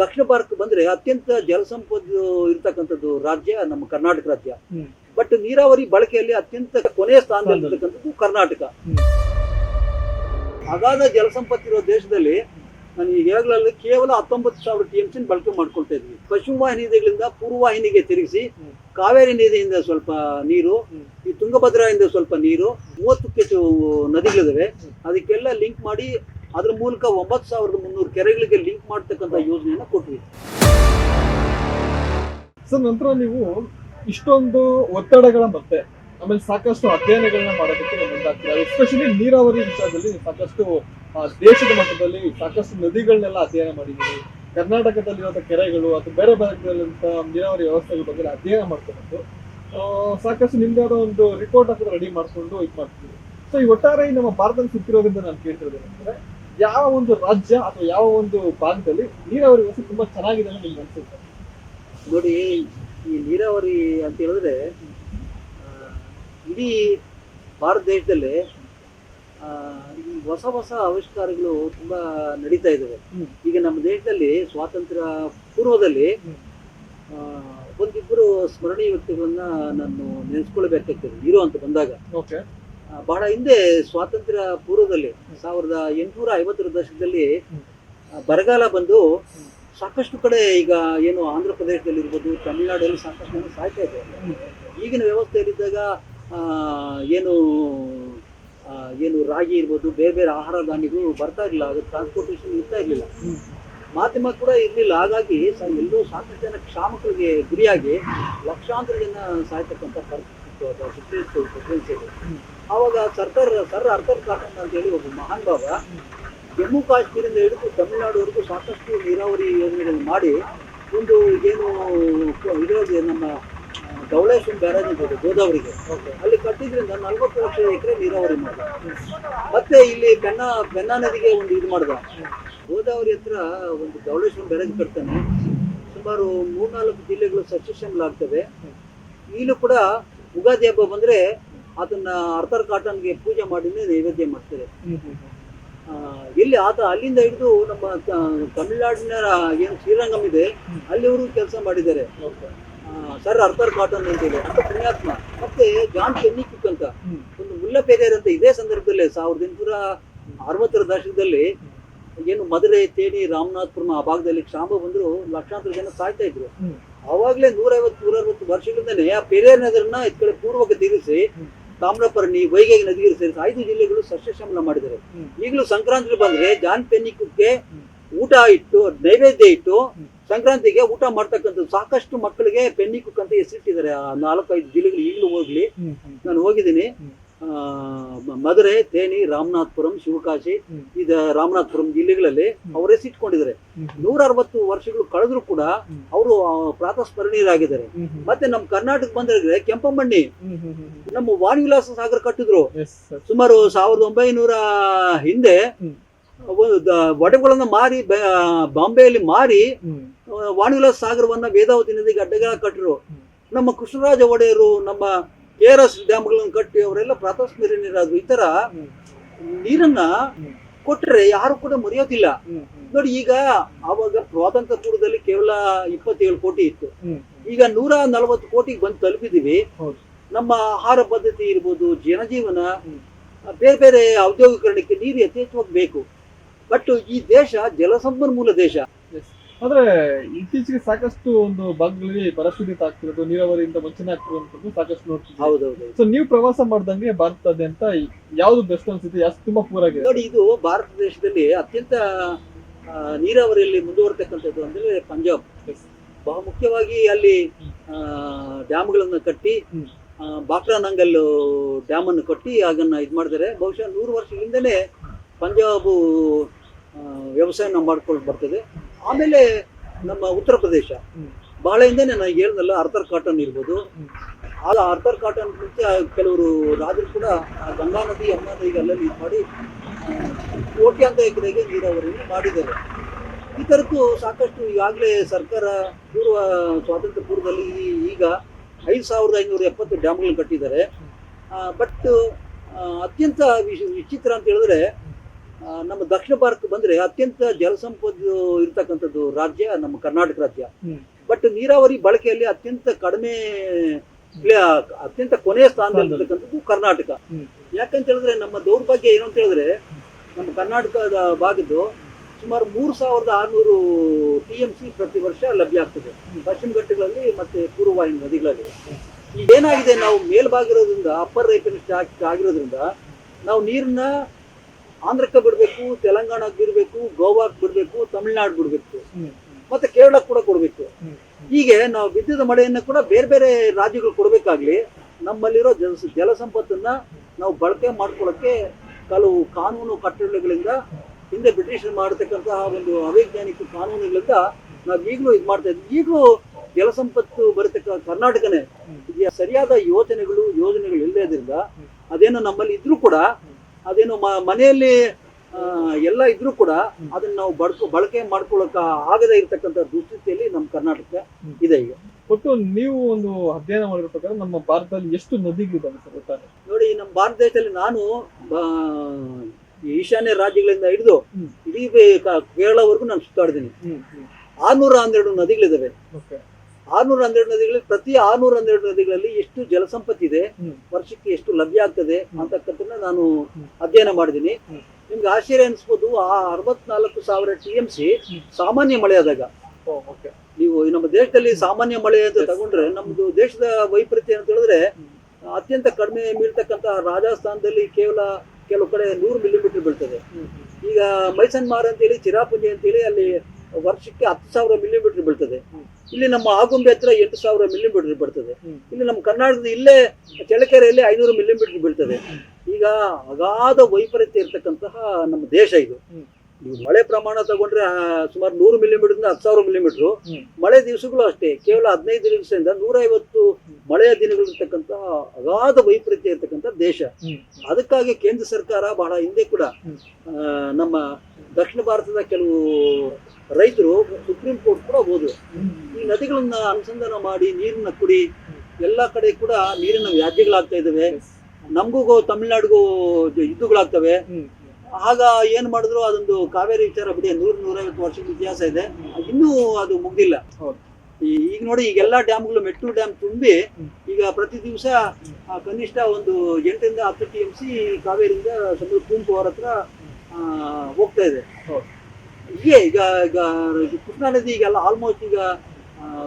ದಕ್ಷಿಣ ಭಾರತಕ್ಕೆ ಬಂದ್ರೆ ಅತ್ಯಂತ ಜಲಸಂಪತ್ತು ಇರತಕ್ಕಂಥದ್ದು ರಾಜ್ಯ ನಮ್ಮ ಕರ್ನಾಟಕ ರಾಜ್ಯ. ಬಟ್ ನೀರಾವರಿ ಬಳಕೆಯಲ್ಲಿ ಅತ್ಯಂತ ಕೊನೆಯ ಸ್ಥಾನದಲ್ಲಿ ಇರ್ತಕ್ಕಂಥದ್ದು ಕರ್ನಾಟಕ. ಅಗಾಧ ಜಲಸಂಪತ್ತಿರೋ ದೇಶದಲ್ಲಿ ನಾನು ಈಗಾಗಲೇ ಕೇವಲ ಹತ್ತೊಂಬತ್ತು ಸಾವಿರ ಟಿ ಎಂ ಸಿ ಬಳಕೆ ಮಾಡ್ಕೊಳ್ತಾ ಇದ್ವಿ. ಪಶ್ಚಿಮ ವಾಹಿನಿಗಳಿಂದ ಪೂರ್ವ ವಾಹಿನಿಗೆ ತಿರುಗಿಸಿ ಕಾವೇರಿ ನದಿಯಿಂದ ಸ್ವಲ್ಪ ನೀರು. ಈ ತುಂಗಭದ್ರಾಯಿಂದ ಸ್ವಲ್ಪ ನೀರು ಮೂವತ್ತು ಹೆಚ್ಚು ನದಿಗಳಿದಾವೆ. ಅದಕ್ಕೆಲ್ಲ ಲಿಂಕ್ ಮಾಡಿ ಅದ್ರ ಮೂಲಕ ಒಂಬತ್ತು ಸಾವಿರದ ಮುನ್ನೂರು ಕೆರೆಗಳಿಗೆ ಲಿಂಕ್ ಮಾಡ್ತಕ್ಕಂಥ ಯೋಜನೆಯನ್ನ ಕೊಟ್ವಿ ಸರ್ ನಂತರ ನೀವು ಇಷ್ಟೊಂದು ಒತ್ತಡಗಳ ಮತ್ತೆ, ಆಮೇಲೆ ಸಾಕಷ್ಟು ಅಧ್ಯಯನಗಳನ್ನ ಮಾಡೋದಕ್ಕೆ ನಾವು ಮುಂದಾಗ್ತೀರಾ? ಎಸ್ಪೆಷಲಿ ನೀರಾವರಿ ವಿಷಯದಲ್ಲಿ ಸಾಕಷ್ಟು ದೇಶದ ಮಟ್ಟದಲ್ಲಿ ಸಾಕಷ್ಟು ನದಿಗಳನ್ನೆಲ್ಲ ಅಧ್ಯಯನ ಮಾಡಿದ್ದೀರಿ. ಕರ್ನಾಟಕದಲ್ಲಿರುವಂಥ ಕೆರೆಗಳು ಅಥವಾ ಬೇರೆ ಭಾಗದಲ್ಲಿರುವಂಥ ನೀರಾವರಿ ವ್ಯವಸ್ಥೆಗಳ ಬಗ್ಗೆ ಅಧ್ಯಯನ ಮಾಡ್ಕೊಂಡು ಸಾಕಷ್ಟು ನಿಮ್ದಾದ ಒಂದು ರಿಪೋರ್ಟ್ ಹಾಕಿದ್ರೆ ರೆಡಿ ಮಾಡ್ಕೊಂಡು ಇದು ಮಾಡ್ತೀವಿ ಸೊ ಈ ಒಟ್ಟಾರೆ ನಮ್ಮ ಭಾರತದಲ್ಲಿ ಸಿಕ್ಕಿರೋದ್ರಿಂದ ನಾನು ಕೇಳ್ತಿರೋದು ಏನಂದ್ರೆ ಯಾವ ಒಂದು ರಾಜ್ಯ ಅಥವಾ ಯಾವ ಒಂದು ಭಾಗದಲ್ಲಿ ನೀರಾವರಿ ವ್ಯವಸ್ಥೆ ತುಂಬಾ ಚೆನ್ನಾಗಿದೆ ಅಂತ ನಿಮ್ಗೆ ಅನ್ಸುತ್ತೆ? ನೋಡಿ ಈ ನೀರಾವರಿ ಅಂತ ಹೇಳಿದ್ರೆ ಇಡೀ ಭಾರತ ದೇಶದಲ್ಲಿ ಆ, ಈ ಹೊಸ ಹೊಸ ಆವಿಷ್ಕಾರಗಳು ತುಂಬಾ ನಡೀತಾ ಇದಾವೆ. ಈಗ ನಮ್ಮ ದೇಶದಲ್ಲಿ ಸ್ವಾತಂತ್ರ್ಯ ಪೂರ್ವದಲ್ಲಿ. ಒಂದಿಬ್ಬರು ಸ್ಮರಣೀಯ ವ್ಯಕ್ತಿಗಳನ್ನ ನಾನು ನೆನೆಸ್ಕೊಳ್ಬೇಕಾಗ್ತದೆ ಹೀರೋ ಅಂತ ಬಂದಾಗ. ಬಹಳ ಹಿಂದೆ ಸ್ವಾತಂತ್ರ್ಯ ಪೂರ್ವದಲ್ಲಿ ಸಾವಿರದ ಎಂಟುನೂರ ಐವತ್ತರ ದಶಕದಲ್ಲಿ. ಬರಗಾಲ ಬಂದು ಸಾಕಷ್ಟು ಕಡೆ ಈಗ ಏನು ಆಂಧ್ರ ಪ್ರದೇಶದಲ್ಲಿ ಇರ್ಬೋದು, ತಮಿಳುನಾಡಲ್ಲಿ ಸಾಕಷ್ಟು ಜನ ಸಾಯ್ತಾ ಇದೆ ಈಗಿನ ವ್ಯವಸ್ಥೆಯಲ್ಲಿದ್ದಾಗ ಏನು ಏನು ರಾಗಿ ಇರ್ಬೋದು, ಬೇರೆ ಬೇರೆ ಆಹಾರ ಧಾನ್ಯಗಳು ಬರ್ತಾ ಇರಲಿಲ್ಲ ಅದು ಟ್ರಾನ್ಸ್ಪೋರ್ಟೇಷನ್ ಇರ್ತಾ ಇರಲಿಲ್ಲ. ಮಾಧ್ಯಮ ಕೂಡ ಇರಲಿಲ್ಲ ಹಾಗಾಗಿ ಎಲ್ಲೋ ಸಾಕಷ್ಟು ಜನ ಕ್ಷಾಮಗಳಿಗೆ ಗುರಿಯಾಗಿ ಲಕ್ಷಾಂತರ ಜನ ಸಾಯ್ತಕ್ಕಂಥ ಪರಿಸ್ಥಿತಿ ಇತ್ತು ಸಿಚುವೇಶನ್ ಪ್ರೆಸಿಡೆನ್ಸಿ ಹ್ಮ್. ಆವಾಗ ಸರ್ದಾರ್ ಸರ್ ಅರ್ಥರ್ ಕಾಟನ್ ಅಂತೇಳಿ ಒಬ್ಬ ಮಹಾನ್ ಭಾವ ಜಮ್ಮು ಕಾಶ್ಮೀರಿಂದ ಹಿಡಿದು ತಮಿಳುನಾಡುವರೆಗೂ ಸಾಕಷ್ಟು ನೀರಾವರಿ ಯೋಜನೆಗಳನ್ನು ಮಾಡಿ ಒಂದು ಏನು ಇದರಲ್ಲಿ ನಮ್ಮ ಧವಳೇಶ್ವರ ಬ್ಯಾರೇಜ್ ಅಂತ ಇದೆ ಗೋದಾವರಿಗೆ. ಅಲ್ಲಿ ಕಟ್ಟಿದ್ರಿಂದ ನಲ್ವತ್ತು ಲಕ್ಷ ಎಕರೆ ನೀರಾವರಿ ಮಾಡಿದ. ಮತ್ತೆ ಇಲ್ಲಿ ಬೆನ್ನ ಬೆನ್ನ ನದಿಗೆ ಒಂದು ಇದು ಮಾಡಿದ. ಗೋದಾವರಿ ಹತ್ರ ಒಂದು ಧವಳೇಶ್ವರ ಬ್ಯಾರೇಜ್ ಕಟ್ತಾನೆ. ಸುಮಾರು ಮೂರ್ನಾಲ್ಕು ಜಿಲ್ಲೆಗಳು ಸಸ್ಯಶ್ಯಾಮಲಾಗ್ತವೆ ಈಗಲೂ ಕೂಡ ಉಗಾದಿ ಹಬ್ಬ ಬಂದ್ರೆ ಅದನ್ನ ಅರ್ಥರ್ ಕಾಟನ್ಗೆ ಪೂಜೆ ಮಾಡಿನೇ ನೈವೇದ್ಯ ಮಾಡ್ತಾರೆ. ಇಲ್ಲಿ ಆತ ಅಲ್ಲಿಂದ ಹಿಡಿದು ನಮ್ಮ ತಮಿಳುನಾಡಿನ ಏನು ಶ್ರೀರಂಗಂ ಇದೆ ಅಲ್ಲಿವರು ಕೆಲಸ ಮಾಡಿದ್ದಾರೆ. ಸರ್ ಅರ್ಥರ್ ಕಾಟನ್ ಅಂತೇಳಿ ಅಂತ ಪುಣ್ಯಾತ್ಮ. ಮತ್ತೆ ಜಾನ್ ಪೆನ್ನಿಕ್ಯುಕ್ ಅಂತ. ಒಂದು ಮುಲ್ಲಪೆರಿಯರ್ ಅಂತ ಇದೇ ಸಂದರ್ಭದಲ್ಲಿ ಸಾವಿರದ ಎಂಟುನೂರ ಅರವತ್ತರ ದಶಕದಲ್ಲಿ ಏನು ಮದುರೆ ತೇಣಿ ರಾಮನಾಥಪುರಂ ಆ ಭಾಗದಲ್ಲಿ ಶಾಂಬ ಬಂದ್ರು ಲಕ್ಷಾಂತರ ಜನ ಸಾಯ್ತಾ ಇದ್ರು. ಅವಾಗಲೇ ನೂರೈವತ್ತು ನೂರೈವತ್ತು ವರ್ಷಗಳಿಂದಲೇ ಆ ಪೆರಿಯರ್ ನದಿಯನ್ನ ಈ ಕಡೆ ಪೂರ್ವಕ್ಕೆ ತಿರುಗಿಸಿ ತಾಮ್ರಪರ್ಣಿ ವೈಗಾಗಿ ನದಿಗೆ ಸೇರಿಸಿ ಐದು ಜಿಲ್ಲೆಗಳು ಸಸ್ಯಶಮನ ಮಾಡಿದ್ದಾರೆ. ಈಗಲೂ ಸಂಕ್ರಾಂತಿ ಬಂದ್ರೆ ಜಾನ್ ಪೆನ್ನಿಕಕ್ಕೆ. ಊಟ ಇಟ್ಟು ನೈವೇದ್ಯ ಇಟ್ಟು ಸಂಕ್ರಾಂತಿಗೆ ಊಟ ಮಾಡ್ತಕ್ಕಂಥ ಸಾಕಷ್ಟು ಮಕ್ಕಳಿಗೆ ಪೆನ್ನಿಕುಕ್ ಅಂತ ಹೆಸರಿಟ್ಟಿದ್ದಾರೆ ಆ ನಾಲ್ಕೈದು ಜಿಲ್ಲೆಗಳು ಈಗಲೂ ಹೋಗ್ಲಿ. ನಾನು ಹೋಗಿದ್ದೀನಿ ಮಧುರೆ ತೇನಿ ರಾಮನಾಥಪುರಂ ಶಿವಕಾಶಿ. ಇದ ರಾಮನಾಥಪುರಂ ಜಿಲ್ಲೆಗಳಲ್ಲಿ ಅವರೇ ಸಿಟ್ಕೊಂಡಿದ್ದಾರೆ ನೂರ ಅರವತ್ತು ವರ್ಷಗಳು ಕಳೆದ್ರು ಕೂಡ ಅವರು ಪ್ರಾತಸ್ಮರಣೀಯರಾಗಿದ್ದಾರೆ. ಹ್ಮ್. ಹ್ಮ್. ಮತ್ತೆ ನಮ್ಮ ಕರ್ನಾಟಕ ಬಂದ್ರೆ ಕೆಂಪಮ್ಮಣ್ಣಿ. ನಮ್ಮ ವಾಣಿವಿಲಾಸ ಸಾಗರ ಕಟ್ಟಿದ್ರು. ಸುಮಾರು ಸಾವಿರದ ಒಂಬೈನೂರ ಹಿಂದೆ ಒಡೆಗಳನ್ನ ಮಾರಿ ಬಾಂಬೆಯಲ್ಲಿ ಮಾರಿ ವಾಣಿವಿಲಾಸ ಸಾಗರವನ್ನ ವೇದಾವತಿ ನದಿಗೆ ಅಡ್ಡಗಳ ಕಟ್ಟರು ನಮ್ಮ ಕೃಷ್ಣರಾಜ ಒಡೆಯರು ನಮ್ಮ ಕೆ ಆರ್ ಎಸ್ ಕಟ್ಟಿ ಅವರೆಲ್ಲ ಪ್ರಾತಸ್ಮರಣೀಯರಾದ್ರು ಈ ತರ ನೀರನ್ನ. ಕೊಟ್ಟರೆ ಯಾರು ಕೂಡ ಮರೆಯೋದಿಲ್ಲ. ನೋಡಿ, ಈಗ ಅವಾಗ ಸ್ವಾತಂತ್ರ್ಯ ಪೂರ್ವದಲ್ಲಿ ಕೇವಲ ಇಪ್ಪತ್ತೇಳು ಕೋಟಿ ಇತ್ತು ಈಗ ನೂರ ನಲವತ್ತು ಕೋಟಿಗೆ ಬಂದು ತಲುಪಿದೀವಿ ನಮ್ಮ ಆಹಾರ ಪದ್ಧತಿ ಇರ್ಬೋದು, ಜನಜೀವನ. ಬೇರೆ ಬೇರೆ ಔದ್ಯೋಗೀಕರಣಕ್ಕೆ ನೀರು ಯಥೇಚ್ಛವಾಗಿ ಬೇಕು ಬಟ್ ಈ ದೇಶ ಜಲಸಂಪನ್ಮೂಲ ದೇಶ. ಆದ್ರೆ ಇತ್ತೀಚೆಗೆ ಸಾಕಷ್ಟು ಒಂದು ಭಾಗಗಳಲ್ಲಿ ಪರಿಸ್ಥಿತಿ ಆಗ್ತಿರೋದು ನೀರಾವರಿಯಿಂದ ವಂಚನೆ ಆಗ್ತಿರೋದು ಸಾಕಷ್ಟು ನೋಡ್ತೀವಿ ಸೊ ನೀವು ಪ್ರವಾಸ ಮಾಡ್ದಂಗೆ ಭಾರತದಾದ್ಯಂತ ಯಾವ್ದು ಬೆಸ್ಟ್ ಅನ್ಸುತ್ತೆ? ಅಷ್ಟು ತುಂಬಾ ಪೂರ್ ಆಗಿದೆ? ನೋಡಿ ಇದು ಭಾರತ ದೇಶದಲ್ಲಿ ಅತ್ಯಂತ ನೀರಾವರಿಯಲ್ಲಿ ಮುಂದುವರ್ತಕ್ಕಂಥದ್ದು ಅಂದ್ರೆ ಪಂಜಾಬ್. ಬಹು ಮುಖ್ಯವಾಗಿ ಅಲ್ಲಿ ಡ್ಯಾಮ್ಗಳನ್ನು ಕಟ್ಟಿ ಬಾಕ್ರಾ ನಂಗಲ್ ಡ್ಯಾಮ್ ಅನ್ನು ಕಟ್ಟಿ ಅದನ್ನ ಇದು ಮಾಡಿದರೆ ಬಹುಶಃ ನೂರು ವರ್ಷದಿಂದಲೇ ಪಂಜಾಬು ವ್ಯವಸಾಯನ ಮಾಡ್ಕೊಂಡು ಬರ್ತದೆ. ಆಮೇಲೆ ನಮ್ಮ ಉತ್ತರ ಪ್ರದೇಶ. ಹಿಂದೆನೆ ನಾನು ಹೇಳ್ದಲ್ಲ ಅರ್ಥರ್ ಕಾಟನ್ ಇರ್ಬೋದು. ಆ ಆಗ ಅರ್ಥರ್ ಕಾಟನ್ ಮುಂಚೆ ಕೆಲವರು ರಾಜರು ಕೂಡ ಗಂಗಾ ನದಿ ಯಮುನಾ ನದಿಗೆ ಅಲ್ಲಲ್ಲಿ ಇದು ಮಾಡಿ ಕೋಟ್ಯಾಂತ ಎಕರೆಗೆ ನೀರಾವರಿಯನ್ನು ಮಾಡಿದ್ದಾರೆ. ಈ ಥರದ್ದು ಸಾಕಷ್ಟು ಈಗಾಗಲೇ ಸರ್ಕಾರ ಪೂರ್ವ ಸ್ವಾತಂತ್ರ್ಯ ಪೂರ್ವದಲ್ಲಿ ಈಗ ಐದು ಸಾವಿರದ ಐನೂರ ಎಪ್ಪತ್ತು ಡ್ಯಾಮ್ಗಳನ್ನು ಕಟ್ಟಿದ್ದಾರೆ. ಬಟ್ ಅತ್ಯಂತ ವಿಶ್- ವಿಚಿತ್ರ ಅಂತ ಹೇಳಿದ್ರೆ ನಮ್ಮ ದಕ್ಷಿಣ ಭಾರತಕ್ಕೆ ಬಂದ್ರೆ ಅತ್ಯಂತ ಜಲಸಂಪತ್ತು ಇರ್ತಕ್ಕಂಥದ್ದು ರಾಜ್ಯ ನಮ್ಮ ಕರ್ನಾಟಕ ರಾಜ್ಯ. ಬಟ್ ನೀರಾವರಿ ಬಳಕೆಯಲ್ಲಿ ಅತ್ಯಂತ ಕಡಿಮೆ ಅತ್ಯಂತ ಕೊನೆಯ ಸ್ಥಾನದಲ್ಲಿ ಇರ್ತಕ್ಕಂಥದ್ದು ಕರ್ನಾಟಕ. ಯಾಕಂತ ಹೇಳಿದ್ರೆ ನಮ್ಮ ದೌರ್ಭಾಗ್ಯ ಏನು ಅಂತ ಹೇಳಿದ್ರೆ ನಮ್ಮ ಕರ್ನಾಟಕದ ಭಾಗದ್ದು ಸುಮಾರು ಮೂರು ಸಾವಿರದ ಆರುನೂರು ಟಿ ಎಂ ಸಿ ಪ್ರತಿ ವರ್ಷ ಲಭ್ಯ ಆಗ್ತದೆ. ಪಶ್ಚಿಮ ಘಟ್ಟಗಳಲ್ಲಿ ಮತ್ತೆ ಪೂರ್ವವಾಹಿನಿ ನದಿಗಳಲ್ಲಿ. ಏನಾಗಿದೆ ನಾವು ಮೇಲ್ಭಾಗಿರೋದ್ರಿಂದ ಅಪ್ಪರ್ ರೈತನಿಷ್ಠ ಆಗಿರೋದ್ರಿಂದ ನಾವು ನೀರನ್ನ ಆಂಧ್ರಕ್ಕೆ ಬಿಡಬೇಕು ತೆಲಂಗಾಣಕ್ಕೆ ಬಿಡಬೇಕು ಗೋವಾಕ್ಕೆ ಬಿಡಬೇಕು ತಮಿಳ್ನಾಡು ಬಿಡಬೇಕು. ಮತ್ತೆ ಕೇರಳಕ್ಕೆ ಕೂಡ ಕೊಡಬೇಕು. ಹೀಗೆ ನಾವು ವಿದ್ಯುತ್ ಮಳೆಯನ್ನು ಕೂಡ ಬೇರೆ ಬೇರೆ ರಾಜ್ಯಗಳು ಕೊಡಬೇಕಾಗ್ಲಿ ನಮ್ಮಲ್ಲಿರೋ ಜಲ ಸಂಪತ್ತನ್ನು ನಾವು ಬಳಕೆ ಮಾಡ್ಕೊಳ್ಳೋಕ್ಕೆ ಕೆಲವು ಕಾನೂನು ಕಟ್ಟಳೆಗಳಿಂದ ಹಿಂದೆ ಬ್ರಿಟಿಷರು ಮಾಡತಕ್ಕಂತಹ ಒಂದು ಅವೈಜ್ಞಾನಿಕ ಕಾನೂನುಗಳಿಂದ ನಾವು ಈಗಲೂ ಇದು ಮಾಡ್ತಾ ಇದ್ವಿ ಈಗಲೂ ಜಲಸಂಪತ್ತು ಬರತಕ್ಕ ಕರ್ನಾಟಕನೇ ಸರಿಯಾದ ಯೋಜನೆಗಳು ಯೋಜನೆಗಳು ಇಲ್ಲದ್ರಿಂದ ಅದೇನೋ ನಮ್ಮಲ್ಲಿ ಇದ್ರೂ ಕೂಡ ಅದೇನೋ ಮ- ಮನೆಯಲ್ಲಿ ಎಲ್ಲ ಇದ್ರೂ ಕೂಡ ಅದನ್ನ ನಾವು ಬಡ್ಕೊ ಬಳಕೆ ಮಾಡ್ಕೊಳ್ಳೋಕೆ ಆಗದೇ ಇರತಕ್ಕಂಥ ದುಸ್ಥಿತಿಯಲ್ಲಿ ನಮ್ಮ ಕರ್ನಾಟಕ ಇದೆ ಈಗ. ಒಟ್ಟು ನೀವು ಒಂದು ಅಧ್ಯಯನ ಮಾಡಿರೋ ಪ್ರಕಾರ ನಮ್ಮ ಭಾರತದಲ್ಲಿ ಎಷ್ಟು ನದಿಗಳಿದ್ದಾವೆ ಸರ್ ಒಟ್ಟಾರೆ? ನೋಡಿ ನಮ್ಮ ಭಾರತ ದೇಶದಲ್ಲಿ ನಾನು ಈಶಾನ್ಯ ರಾಜ್ಯಗಳಿಂದ ಹಿಡಿದು. ಇಡೀ ಕೇರಳವರೆಗೂ ನಾನು ಸುತ್ತಾಡಿದ್ದೀನಿ. ಆರ್ನೂರ ಹನ್ನೆರಡು ನದಿಗಳಿದ್ದಾವೆ. ಓಕೆ. ಆರ್ನೂರ ಹನ್ನೆರಡು ನದಿಗಳಲ್ಲಿ ಪ್ರತಿ ಆರ್ನೂರ ಹನ್ನೆರಡು ನದಿಗಳಲ್ಲಿ ಎಷ್ಟು ಜಲಸಂಪತ್ತಿದೆ ಇದೆ ವರ್ಷಕ್ಕೆ ಎಷ್ಟು ಲಭ್ಯ ಆಗ್ತದೆ ಅಂತಕ್ಕಂಥದ್ದನ್ನ ನಾನು ಅಧ್ಯಯನ ಮಾಡಿದ್ದೀನಿ. ನಿಮ್ಗೆ ಆಶ್ಚರ್ಯ ಅನಿಸ್ಬೋದು ಆ ಅರವತ್ನಾಲ್ಕು ಸಾವಿರ ಟಿ ಎಂ ಸಿ ಸಾಮಾನ್ಯ ಮಳೆ ಆದಾಗ. ನೀವು ನಮ್ಮ ದೇಶದಲ್ಲಿ ಸಾಮಾನ್ಯ ಮಳೆ ಅಂತ ತಗೊಂಡ್ರೆ ನಮ್ದು ದೇಶದ ವೈಪರೀತ್ಯ ಅಂತ ಹೇಳಿದ್ರೆ ಅತ್ಯಂತ ಕಡಿಮೆ ಬೀಳ್ತಕ್ಕಂತ ರಾಜಸ್ಥಾನದಲ್ಲಿ ಕೇವಲ ಕೆಲವು ಕಡೆ ನೂರು ಮಿಲಿಮೀಟರ್ ಬೀಳ್ತದೆ. ಈಗ ಮೈಸನ್ಮಾರ್ ಅಂತೇಳಿ ಚಿರಾಪುಂಜಿ ಅಂತೇಳಿ ಅಲ್ಲಿ ವರ್ಷಕ್ಕೆ ಹತ್ತು ಸಾವಿರ ಮಿಲಿಮೀಟರ್ ಬೀಳ್ತದೆ. ಇಲ್ಲಿ ನಮ್ಮ ಆಗುಂಬೆ ಹತ್ರ ಎಂಟು ಸಾವಿರ ಮಿಲಿಮೀಟರ್ ಬೀಳ್ತದೆ ಹ್ಮ್. ಇಲ್ಲಿ ನಮ್ಮ ಕರ್ನಾಟಕದ ಇಲ್ಲೇ ಚಳ್ಳಕೆರೆಯಲ್ಲಿ ಐನೂರು ಮಿಲಿಮೀಟರ್ ಬೀಳ್ತದೆ ಈಗ ಅಗಾಧ ವೈಪರೀತ್ಯ ಇರತಕ್ಕಂತಹ ನಮ್ಮ ದೇಶ ಇದು. ನೀವು ಮಳೆ ಪ್ರಮಾಣ ತಗೊಂಡ್ರೆ ಸುಮಾರು ನೂರು ಮಿಲಿಮೀಟರ್ ಹತ್ತು ಸಾವಿರ ಮಿಲಿಮೀಟರ್ ಮಳೆ ದಿವಸಗಳು ಅಷ್ಟೇ ಕೇವಲ ಹದಿನೈದು ದಿವಸದಿಂದ ನೂರೈವತ್ತು ಮಳೆಯ ದಿನಗಳಿರ್ತಕ್ಕಂತಹ ಅಗಾಧ ವೈಪರೀತ್ಯ ಇರ್ತಕ್ಕಂಥ ದೇಶ. ಅದಕ್ಕಾಗಿ ಕೇಂದ್ರ ಸರ್ಕಾರ ಬಹಳ ಹಿಂದೆ ಕೂಡ ನಮ್ಮ ದಕ್ಷಿಣ ಭಾರತದ ಕೆಲವು ರೈತರು ಸುಪ್ರೀಂ ಕೋರ್ಟ್ ಕೂಡ ಹೋದ್ರು. ಈ ನದಿಗಳನ್ನ ಅನುಸಂಧಾನ ಮಾಡಿ ನೀರನ್ನ ಕುಡಿ ಎಲ್ಲ ಕಡೆ ಕೂಡ ನೀರಿನ ವ್ಯಾಜ್ಯಗಳಾಗ್ತಾ ಇದಾವೆ ನಮಗೂ ತಮಿಳ್ನಾಡಿಗೂ ಯುದ್ಧಗಳಾಗ್ತವೆ. ಆಗ ಏನ್ ಮಾಡಿದ್ರು, ಅದೊಂದು ಕಾವೇರಿ ವಿಚಾರ ಬಿಡಿ, ನೂರ, ನೂರೈವತ್ತು ವರ್ಷದ ಇತಿಹಾಸ ಇದೆ ಇನ್ನೂ ಅದು ಮುಗ್ದಿಲ್ಲ. ಈಗ ನೋಡಿ, ಈಗ ಎಲ್ಲಾ ಡ್ಯಾಮ್ಗಳು ಮೆಟ್ಟು ಡ್ಯಾಮ್ ತುಂಬಿ, ಈಗ ಪ್ರತಿ ದಿವಸ ಕನಿಷ್ಠ ಒಂದು ಎಂಟರಿಂದ ಹತ್ತು ಟಿ ಎಂ ಸಿ ಕಾವೇರಿಯಿಂದ ಸಮುದ್ರ ಕುಂಕು ಅವರ ಹತ್ರ ಹೋಗ್ತಾ ಇದೆ. ಹೀಗೆ ಈಗ ಈಗ ಕೃಷ್ಣಾ ನದಿ ಈಗೆಲ್ಲ ಆಲ್ಮೋಸ್ಟ್ ಈಗ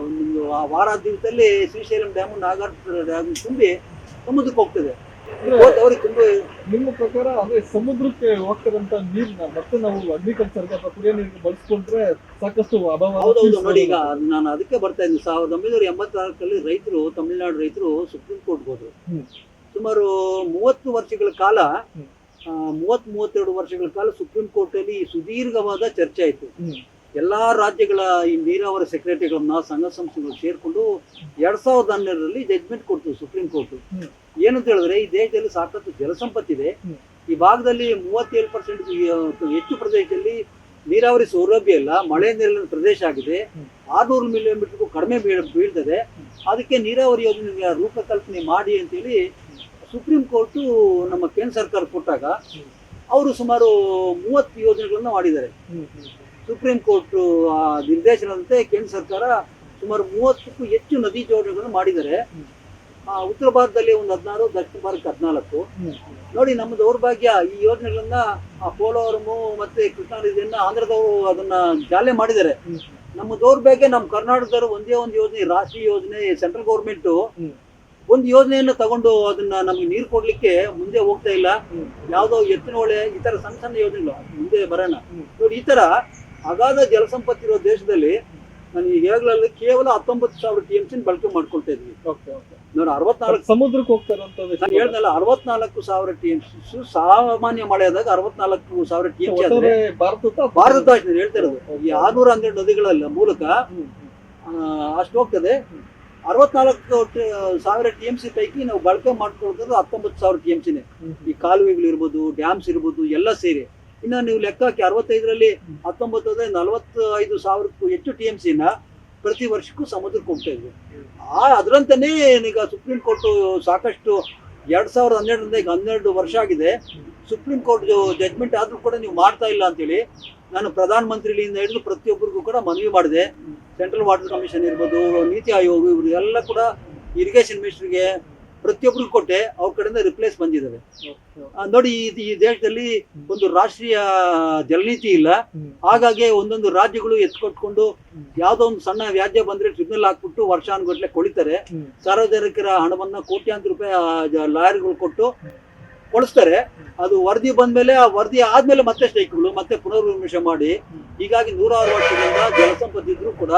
ಒಂದು ವಾರ ದಿವಸದಲ್ಲಿ ಶ್ರೀಶೈಲಂ ಡ್ಯಾಮ್ ನಾಗಾರ್ಜುನ ಡ್ಯಾಮ್ ತುಂಬಿ ಸಮುದ್ರಕ್ಕೆ ಹೋಗ್ತದೆ ನಿಮ್ಮ ಪ್ರಕಾರ ಅಂದ್ರೆ ಸಮುದ್ರಕ್ಕೆ ಹೋಗ್ತಿರಂತ ನೀರ್ನ ಮತ್ತೆ ನಾವು ಅಗ್ರಿಕಲ್ಚರ್ ಅಥವಾ ಕುಡಿಯೋ ನೀರಿಗೆ ಬಳಸ್ಕೊಂಡ್ರೆ ಸಾಕಷ್ಟು ಅಭಾವ ಹೌದೌದು ನೋಡಿ ಈಗ ನಾನು ಅದಕ್ಕೆ ಬರ್ತಾ ಇದ್ದೀನಿ. ಸಾವಿರದ ಒಂಬೈನೂರ ಎಂಬತ್ನಾಲ್ಕಲ್ಲಿ ರೈತರು ತಮಿಳುನಾಡು ರೈತರು ಸುಪ್ರೀಂ ಕೋರ್ಟ್ ಹೋದ್ರು. ಸುಮಾರು ಮೂವತ್ತು ವರ್ಷಗಳ ಕಾಲ ಮೂವತ್ತ್ ಮೂವತ್ತೆರಡು ವರ್ಷಗಳ ಕಾಲ ಸುಪ್ರೀಂ ಕೋರ್ಟ್ ಅಲ್ಲಿ ಸುದೀರ್ಘವಾದ ಚರ್ಚೆ ಆಯ್ತು. ಎಲ್ಲಾ ರಾಜ್ಯಗಳ ಈ ನೀರಾವರಿ ಸೆಕ್ರೆಟರಿಗಳನ್ನ ಸಂಘ ಸಂಸ್ಥೆಗಳು ಸೇರ್ಕೊಂಡು ಎರಡ್ ಸಾವಿರದ ಹನ್ನೆರಡರಲ್ಲಿ ಜಡ್ಜ್ಮೆಂಟ್ ಕೊಡ್ತು ಸುಪ್ರೀಂ ಕೋರ್ಟ್. ಏನಂತ ಹೇಳಿದ್ರೆ ಈ ದೇಶದಲ್ಲಿ ಸಾಕಷ್ಟು ಜಲಸಂಪತ್ತಿದೆ. ಈ ಭಾಗದಲ್ಲಿ ಮೂವತ್ತೇಳು ಪರ್ಸೆಂಟ್ ಹೆಚ್ಚು ಪ್ರದೇಶದಲ್ಲಿ ನೀರಾವರಿ ಸೌಲಭ್ಯ ಇಲ್ಲ ಮಳೆ ನೀರಿನ ಪ್ರದೇಶ ಆಗಿದೆ. ಆರ್ನೂರು ಮಿಲಿಯನ್ ಮಿಲಿಮೀಟರ್ಗೂ ಕಡಿಮೆ ಬೀಳ್ ಬೀಳ್ತದೆ. ಅದಕ್ಕೆ ನೀರಾವರಿ ಯೋಜನೆಗೆ ರೂಪಕಲ್ಪನೆ ಮಾಡಿ ಅಂತೇಳಿ ಸುಪ್ರೀಂ ಕೋರ್ಟು ನಮ್ಮ ಕೇಂದ್ರ ಸರ್ಕಾರ ಕೊಟ್ಟಾಗ ಅವರು ಸುಮಾರು ಮೂವತ್ತು ಯೋಜನೆಗಳನ್ನು ಮಾಡಿದ್ದಾರೆ. ಸುಪ್ರೀಂ ಕೋರ್ಟ್ ನಿರ್ದೇಶನದಂತೆ ಕೇಂದ್ರ ಸರ್ಕಾರ ಸುಮಾರು ಮೂವತ್ತಕ್ಕೂ ಹೆಚ್ಚು ನದಿ ಜೋಡಣೆಗಳನ್ನು ಮಾಡಿದ್ದಾರೆ. ಉತ್ತರ ಭಾರತದಲ್ಲಿ ಒಂದು ಹದಿನಾರು, ದಕ್ಷಿಣ ಭಾರತಕ್ಕೆ ಹದಿನಾಲ್ಕು. ನೋಡಿ, ನಮ್ಮ ದೌರ್ಭಾಗ್ಯ, ಈ ಯೋಜನೆಗಳನ್ನ ಪೋಲವರಮು ಮತ್ತೆ ಕೃಷ್ಣಾ ನದಿಯನ್ನ ಆಂಧ್ರದವರು ಅದನ್ನ ಜಾಲೆ ಮಾಡಿದ್ದಾರೆ. ನಮ್ಮ ದೌರ್ಭಾಗ್ಯ, ನಮ್ಮ ಕರ್ನಾಟಕದವರು ಒಂದೇ ಒಂದು ಯೋಜನೆ, ರಾಷ್ಟ್ರೀಯ ಯೋಜನೆ, ಸೆಂಟ್ರಲ್ ಗೌರ್ಮೆಂಟ್. ಒಂದು ಯೋಜನೆಯನ್ನು ತಗೊಂಡು ಅದನ್ನ ನಮ್ಗೆ ನೀರು ಕೊಡ್ಲಿಕ್ಕೆ ಮುಂದೆ ಹೋಗ್ತಾ ಇಲ್ಲ. ಯಾವ್ದೋ ಎತ್ತಿನ ಹೊಳೆ, ಈ ತರ ಸಣ್ಣ ಸಣ್ಣ ಯೋಜನೆಗಳು ಮುಂದೆ ಬರೋಣ. ನೋಡಿ, ಈ ತರ ಅಗಾಧ ಜಲಸಂಪತ್ತಿರೋ ದೇಶದಲ್ಲಿ ನಾನು ಈಗಾಗಲೇ ಕೇವಲ ಹತ್ತೊಂಬತ್ತು ಸಾವಿರ ಟಿ ಎಂ ಸಿ ಬಳಕೆ ಮಾಡ್ಕೊಳ್ತಾ ಇದ್ವಿ ನೋಡಿ ಅರವತ್ನಾಲ್ಕು ಸಮುದ್ರಕ್ಕೆ ಹೋಗ್ತಾರಂತದ್ದು ನಾನು ಹೇಳ್ದಲ್ಲ ಅರವತ್ನಾಲ್ಕು ಸಾವಿರ ಟಿ ಎಂ ಸಾಮಾನ್ಯ ಮಳೆ ಆದಾಗ ಅರವತ್ನಾಲ್ಕು ಸಾವಿರ ಟಿ ಎಂ ಭಾರತ ಹೇಳ್ತಾ ಇರೋದು. ಈ ಆರ್ನೂರ ಹನ್ನೆರಡು ನದಿಗಳ ಮೂಲಕ ಅಷ್ಟು ಹೋಗ್ತದೆ. ಅರವತ್ನಾಲ್ಕು ಸಾವಿರ ಟಿ ಎಂ ಸಿ ಪೈಕಿ ನಾವು ಬಳಕೆ ಮಾಡ್ಕೊಳ್ತದ್ದು ಹತ್ತೊಂಬತ್ತು ಸಾವಿರ ಟಿ ಎಂ ಸಿನೇ. ಈ ಕಾಲುವೆಗಳು ಇರ್ಬೋದು ಡ್ಯಾಮ್ಸ್ ಇರ್ಬೋದು ಎಲ್ಲ ಸೇರಿ. ಇನ್ನು ನೀವು ಲೆಕ್ಕ ಹಾಕಿ ಅರವತ್ತೈದರಲ್ಲಿ ಹತ್ತೊಂಬತ್ತು ನಲವತ್ತೈದು ಸಾವಿರಕ್ಕೂ ಹೆಚ್ಚು ಟಿ ಎಂ ಸಿನ ಪ್ರತಿ ವರ್ಷಕ್ಕೂ ಸಮುದ್ರಕ್ಕೆ ಹೋಗ್ತಾ ಇದ್ವಿ. ಆ ಅದರಂತೆಯೇ ಈಗ ಸುಪ್ರೀಂ ಕೋರ್ಟ್ ಸಾಕಷ್ಟು ಎರಡು ಸಾವಿರದ ಹನ್ನೆರಡರಿಂದ ಈಗ ಹನ್ನೆರಡು ವರ್ಷ ಆಗಿದೆ. ಸುಪ್ರೀಂ ಕೋರ್ಟ್ ಜಜ್ಮೆಂಟ್ ಆದ್ರೂ ಕೂಡ ನೀವು ಮಾಡ್ತಾ ಇಲ್ಲ ಅಂತೇಳಿ ನಾನು ಪ್ರಧಾನ ಮಂತ್ರಿಲಿಂದ ಹಿಡಿದು ಪ್ರತಿಯೊಬ್ಬರಿಗೂ ಕೂಡ ಮನವಿ ಮಾಡಿದೆ. ಸೆಂಟ್ರಲ್ ವಾಟರ್ ಕಮಿಷನ್ ಇರ್ಬೋದು, ನೀತಿ ಆಯೋಗ ಇವರು ಎಲ್ಲ ಕೂಡ ಇರಿಗೇಷನ್ ಮಿನಿಸ್ಟ್ರಿಗೆ ಪ್ರತಿಯೊಬ್ಬರಿಗೂ ಕೊಟ್ಟೆ ಅವ್ರ ಕಡೆಯಿಂದ ರಿಪ್ಲೇಸ್ ಬಂದಿದ್ದಾವೆ. ಆ, ನೋಡಿ ಈ ಈ ದೇಶದಲ್ಲಿ ಒಂದು ರಾಷ್ಟ್ರೀಯ ಜಲನೀತಿ ಇಲ್ಲ. ಹಾಗಾಗಿ ಒಂದೊಂದು ರಾಜ್ಯಗಳು ಎತ್ಕೊಟ್ಕೊಂಡು ಯಾವ್ದೋ ಒಂದು ಸಣ್ಣ ವ್ಯಾಜ್ಯ ಬಂದ್ರೆ ಟ್ರಿಬ್ಯುನಲ್ ಹಾಕ್ಬಿಟ್ಟು ವರ್ಷಾನುಗಟ್ಲೆ ಕೊಳಿತಾರೆ. ಸಾರ್ವಜನಿಕರ ಹಣವನ್ನ ಕೋಟ್ಯಾಂತರ ರೂಪಾಯಿ ಲಾಯರ್ಗಳು ಕೊಟ್ಟು ಕೊಡಿಸ್ತಾರೆ ಅದು ವರದಿ ಬಂದ್ಮೇಲೆ ಆ ವರದಿ ಆದ್ಮೇಲೆ ಮತ್ತೆ ಸ್ಟೈಕ್ಗಳು ಮತ್ತೆ ಪುನರ್ವಿಮರ್ಶೆ ಮಾಡಿ. ಹೀಗಾಗಿ ನೂರಾರು ವರ್ಷದಿಂದ ಜಲಸಂಪತ್ತು ಇದ್ರೂ ಕೂಡ